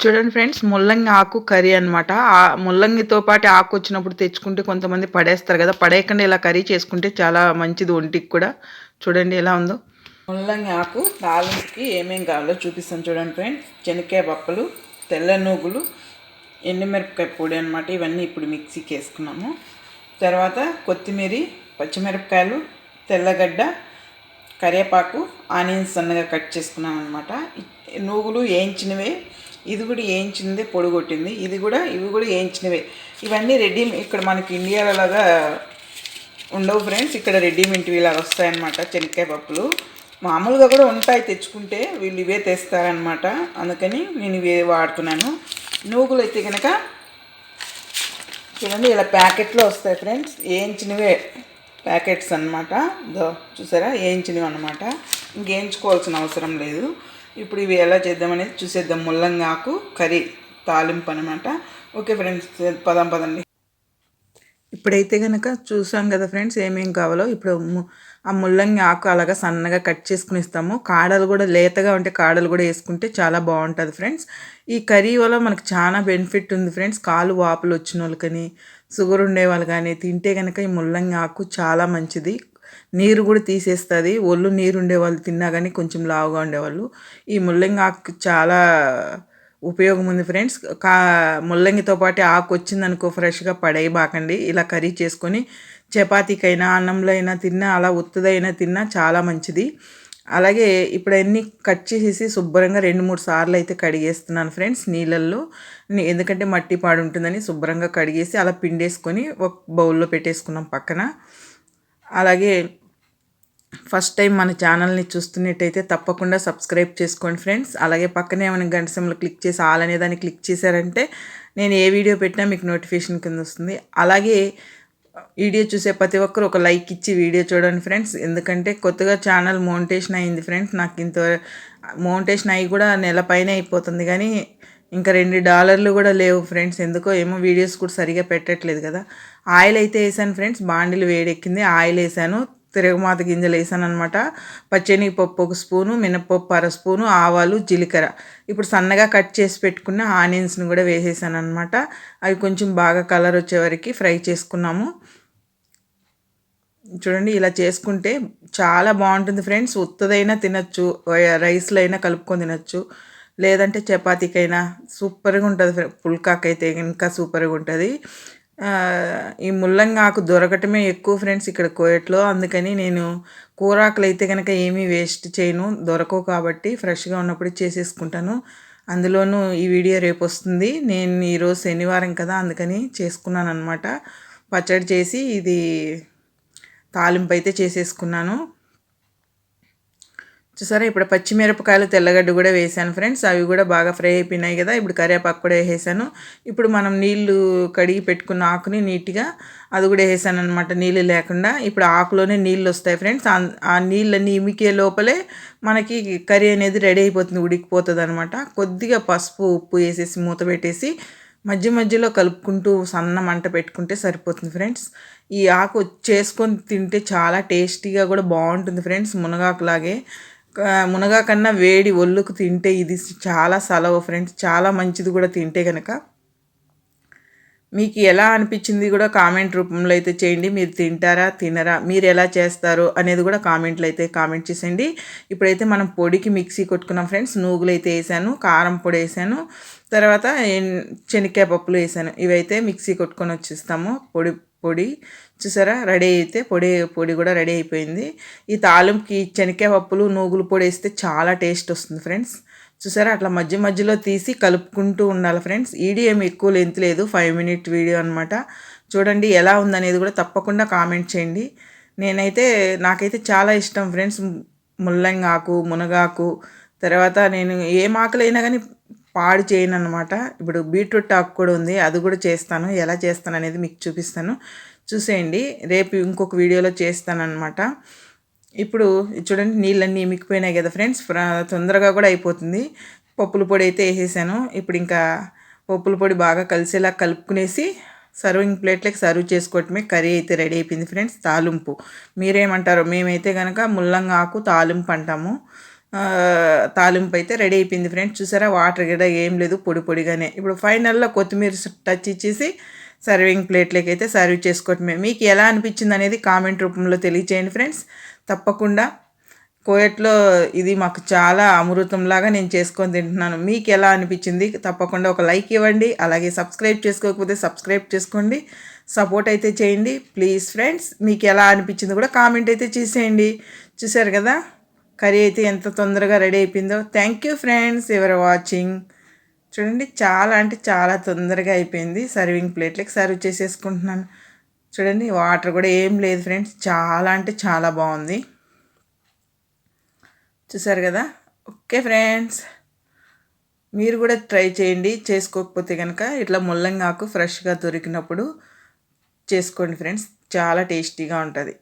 చూడండి ఫ్రెండ్స్ ముల్లంగి ఆకు కర్రీ అనమాట ఆ ముల్లంగితో పాటు ఆకు వచ్చినప్పుడు తెచ్చుకుంటే కొంతమంది పడేస్తారు కదా పడేయకుండా ఇలా కర్రీ చేసుకుంటే చాలా మంచిది ఒంటికి కూడా. చూడండి ఎలా ఉందో. ముల్లంగి ఆకు తాలింపుకి ఏమేం కావాలో చూపిస్తాను చూడండి ఫ్రెండ్స్. చెనక్కాయ పప్పులు తెల్ల నూగులు ఎండుమిరపకాయ పొడి అనమాట ఇవన్నీ ఇప్పుడు మిక్సీకి వేసుకున్నాము. తర్వాత కొత్తిమీర పచ్చిమిరపకాయలు తెల్లగడ్డ కరివేపాకు ఆనియన్స్ సన్నగా కట్ చేసుకున్నాను అనమాట నూగులు వేయించినవే ఇది కూడా వేయించింది పొడిగొట్టింది. ఇది కూడా ఇవి కూడా వేయించినవే. ఇవన్నీ రెడీ ఇక్కడ మనకి ఇండియాలో లాగా ఉండవు ఫ్రెండ్స్. ఇక్కడ రెడీమేడ్ ఇలా వస్తాయన్నమాట చెనక్కాయ పప్పులు. మామూలుగా కూడా ఉంటాయి తెచ్చుకుంటే వీళ్ళు ఇవే తెస్తారనమాట అందుకని నేను ఇవే వాడుతున్నాను. నూగులు అయితే కనుక చూడండి ఇలా ప్యాకెట్లో వస్తాయి ఫ్రెండ్స్. వేయించినవే ప్యాకెట్స్ అనమాట దో చూసారా? వేయించినవి అనమాట ఇంకేయించుకోవాల్సిన అవసరం లేదు. ఇప్పుడు ఇవి ఎలా చేద్దామనేది చూసేద్దాం. ముల్లంగాకు కర్రీ తాలింపు అనమాట ఓకే ఫ్రెండ్స్ పదం పదండి. ఇప్పుడైతే కనుక చూసాం కదా ఫ్రెండ్స్ ఏమేం కావాలో. ఇప్పుడు ఆ ముల్లంగి ఆకు అలాగా సన్నగా కట్ చేసుకుని ఇస్తాము కాడలు కూడా లేతగా ఉంటే కాడలు కూడా వేసుకుంటే చాలా బాగుంటుంది ఫ్రెండ్స్. ఈ కర్రీ వల్ల మనకు చాలా బెనిఫిట్ ఉంది ఫ్రెండ్స్. కాలు వాపులు వచ్చిన వాళ్ళకని షుగర్ ఉండేవాళ్ళు కానీ తింటే కనుక ఈ ముల్లంగి ఆకు చాలా మంచిది. నీరు కూడా తీసేస్తుంది. ఒళ్ళు నీరు ఉండేవాళ్ళు తిన్నా కానీ కొంచెం లావుగా ఉండేవాళ్ళు. ఈ ముల్లంగి ఆకు చాలా ఉపయోగం ఉంది ఫ్రెండ్స్. కా ముల్లంగితో పాటు ఆకు వచ్చిందనుకో ఫ్రెష్గా పడేయబాకండి. ఇలా కర్రీ చేసుకొని చపాతీకైనా అన్నంలో అయినా తిన్నా అలా ఉత్తదైనా తిన్నా చాలా మంచిది. అలాగే ఇప్పుడు అన్నీ కట్ చేసేసి శుభ్రంగా రెండు మూడు సార్లు అయితే కడిగేస్తున్నాను ఫ్రెండ్స్ నీళ్ళల్లో. ఎందుకంటే మట్టి పాడు ఉంటుందని శుభ్రంగా కడిగేసి అలా పిండేసుకొని ఒక బౌల్లో పెట్టేసుకున్నాం పక్కన. అలాగే ఫస్ట్ టైం మన ఛానల్ని చూస్తున్నట్టయితే తప్పకుండా సబ్స్క్రైబ్ చేసుకోండి ఫ్రెండ్స్. అలాగే పక్కనే ఏమైనా గంట క్లిక్ చేసి ఆల్ అనే దాన్ని క్లిక్ చేశారంటే నేను ఏ వీడియో పెట్టినా మీకు నోటిఫికేషన్ కింద వస్తుంది. అలాగే వీడియో చూసే ప్రతి ఒక్కరు ఒక లైక్ ఇచ్చి వీడియో చూడండి ఫ్రెండ్స్. ఎందుకంటే కొత్తగా ఛానల్ మౌంటేషన్ అయింది ఫ్రెండ్స్. నాకు ఇంత మౌంటేషన్ అయ్యి కూడా నెల పైన అయిపోతుంది. కానీ ఇంకా రెండు డాలర్లు కూడా లేవు ఫ్రెండ్స్. ఎందుకో ఏమో వీడియోస్ కూడా సరిగా పెట్టట్లేదు కదా. ఆయిల్ అయితే వేసాను ఫ్రెండ్స్. బాండిలు వేడెక్కింది. ఆయిల్ వేసాను. తిరగమాత గింజలు వేసాను అనమాట పప్పు ఒక స్పూను మినపప్పు అర స్పూను ఆవాలు జీలకర్ర. ఇప్పుడు సన్నగా కట్ చేసి పెట్టుకున్న ఆనియన్స్ని కూడా వేసేసాను అనమాట అవి కొంచెం బాగా కలర్ వచ్చే వరకు ఫ్రై చేసుకున్నాము. చూడండి ఇలా చేసుకుంటే చాలా బాగుంటుంది ఫ్రెండ్స్. ఉత్తదైనా తినచ్చు. రైస్లో అయినా కలుపుకొని తినచ్చు. లేదంటే చపాతీకైనా సూపర్గా ఉంటుంది పుల్కాకైతే ఇంకా సూపర్గా ఉంటుంది. ఈ ముల్లంగి ఆకు దొరకటమే ఎక్కువ ఫ్రెండ్స్ ఇక్కడ కోయట్లో. అందుకని నేను కూరాకులు అయితే కనుక ఏమీ వేస్ట్ చేయను. దొరకవు కాబట్టి ఫ్రెష్గా ఉన్నప్పుడు చేసేసుకుంటాను. అందులోనూ ఈ వీడియో రేపు వస్తుంది. నేను ఈరోజు శనివారం కదా అందుకని చేసుకున్నాను అనమాట పచ్చడి చేసి ఇది తాలింపు అయితే చేసేసుకున్నాను. చూసారా? ఇప్పుడు పచ్చిమిరపకాయలు తెల్లగడ్డ కూడా వేసాను ఫ్రెండ్స్. అవి కూడా బాగా ఫ్రై అయిపోయినాయి కదా. ఇప్పుడు కరివేపాకు కూడా వేసేసాను ఇప్పుడు మనం నీళ్ళు కడిగి పెట్టుకున్న ఆకుని నీట్గా అది కూడా వేసాను అనమాట నీళ్ళు లేకుండా. ఇప్పుడు ఆకులోనే నీళ్ళు వస్తాయి ఫ్రెండ్స్. ఆ నీళ్ళని ఇమికే లోపలే మనకి కర్రీ అనేది రెడీ అయిపోతుంది ఉడికిపోతుంది అనమాట కొద్దిగా పసుపు ఉప్పు వేసేసి మూత పెట్టేసి మధ్య మధ్యలో కలుపుకుంటూ సన్న మంట పెట్టుకుంటే సరిపోతుంది ఫ్రెండ్స్. ఈ ఆకు చేసుకొని తింటే చాలా టేస్టీగా కూడా బాగుంటుంది ఫ్రెండ్స్ మునగాకులాగే. మునగా కన్నా వేడి ఒళ్ళుకు తింటే ఇది చాలా సలవు ఫ్రెండ్స్ చాలా మంచిది కూడా తింటే కనుక మీకు ఎలా అనిపించింది కూడా కామెంట్ రూపంలో అయితే చేయండి. మీరు తింటారా తినరా మీరు ఎలా చేస్తారు అనేది కూడా కామెంట్లు అయితే కామెంట్ చేసేయండి. ఇప్పుడైతే మనం పొడికి మిక్సీ కొట్టుకున్నాం ఫ్రెండ్స్. నూగులు అయితే వేసాను కారం పొడి వేసాను తర్వాత శనక్కాయ పప్పులు వేసాను. ఇవైతే మిక్సీ కొట్టుకొని వచ్చేస్తాము. పొడి పొడి చూసారా? రెడీ అయితే పొడి పొడి కూడా రెడీ అయిపోయింది. ఈ తాలింపుకి శనక్కాయ పప్పులు నూగులు పొడి వేస్తే చాలా టేస్ట్ వస్తుంది ఫ్రెండ్స్. చూసారా? అట్లా మధ్య మధ్యలో తీసి కలుపుకుంటూ ఉండాలి ఫ్రెండ్స్. వీడియో ఏమి ఎక్కువ లెంత్ లేదు. ఫైవ్ మినిట్ వీడియో అనమాట చూడండి ఎలా ఉందనేది కూడా తప్పకుండా కామెంట్ చేయండి. నేనైతే నాకైతే చాలా ఇష్టం ఫ్రెండ్స్. ముల్లంగాకు మునగాకు తర్వాత నేను ఏ మాకలైనా కానీ పాడు చేయను అనమాట ఇప్పుడు బీట్రూట్ ఆకు కూడా ఉంది. అది కూడా చేస్తాను. ఎలా చేస్తాను అనేది మీకు చూపిస్తాను. చూసేయండి. రేపు ఇంకొక వీడియోలో చేస్తాను అనమాట ఇప్పుడు చూడండి నీళ్ళన్నీ మిక్కిపోయినాయి కదా ఫ్రెండ్స్. తొందరగా కూడా అయిపోతుంది. పప్పుల పొడి అయితే వేసేసాను. ఇప్పుడు ఇంకా పప్పుల పొడి బాగా కలిసేలా కలుపుకునేసి సర్వింగ్ ప్లేట్లకి సర్వ్ చేసుకోవటమే కర్రీ అయితే రెడీ అయిపోయింది ఫ్రెండ్స్. తాలింపు. మీరేమంటారు మేమైతే కనుక ముల్లంగా ఆకు తాలింపు అంటాము. తాలింపు అయితే రెడీ అయిపోయింది ఫ్రెండ్స్. చూసారా వాటర్ కూడా ఏం లేదు పొడి పొడిగానే. ఇప్పుడు ఫైనల్లో కొత్తిమీర టచ్ ఇచ్చేసి సర్వింగ్ ప్లేట్లోకి అయితే సర్వ్ చేసుకోవటమే మీకు ఎలా అనిపించింది అనేది కామెంట్ రూపంలో తెలియచేయండి ఫ్రెండ్స్. తప్పకుండా కోయట్లో ఇది మాకు చాలా అమృతంలాగా నేను చేసుకొని తింటున్నాను. మీకు ఎలా అనిపించింది? తప్పకుండా ఒక లైక్ ఇవ్వండి. అలాగే సబ్స్క్రైబ్ చేసుకోకపోతే సబ్స్క్రైబ్ చేసుకోండి. సపోర్ట్ అయితే చేయండి. ప్లీజ్ ఫ్రెండ్స్ మీకు ఎలా అనిపించింది కూడా కామెంట్ అయితే చేసేయండి. చూసారు కదా? కర్రీ అయితే ఎంత తొందరగా రెడీ అయిపోయిందో. Thank you friends ever watching? చూడండి చాలా అంటే చాలా తొందరగా అయిపోయింది సర్వింగ్ ప్లేట్లకి సర్వ్ చేసేసుకుంటున్నాను. చూడండి వాటర్ కూడా ఏం లేదు ఫ్రెండ్స్. చాలా అంటే చాలా బాగుంది. చూసారు కదా? Okay friends. మీరు కూడా ట్రై చేయండి. చేసుకోకపోతే కనుక ఇట్లా ముల్లంగాకు ఫ్రెష్గా దొరికినప్పుడు చేసుకోండి ఫ్రెండ్స్. చాలా టేస్టీగా ఉంటుంది.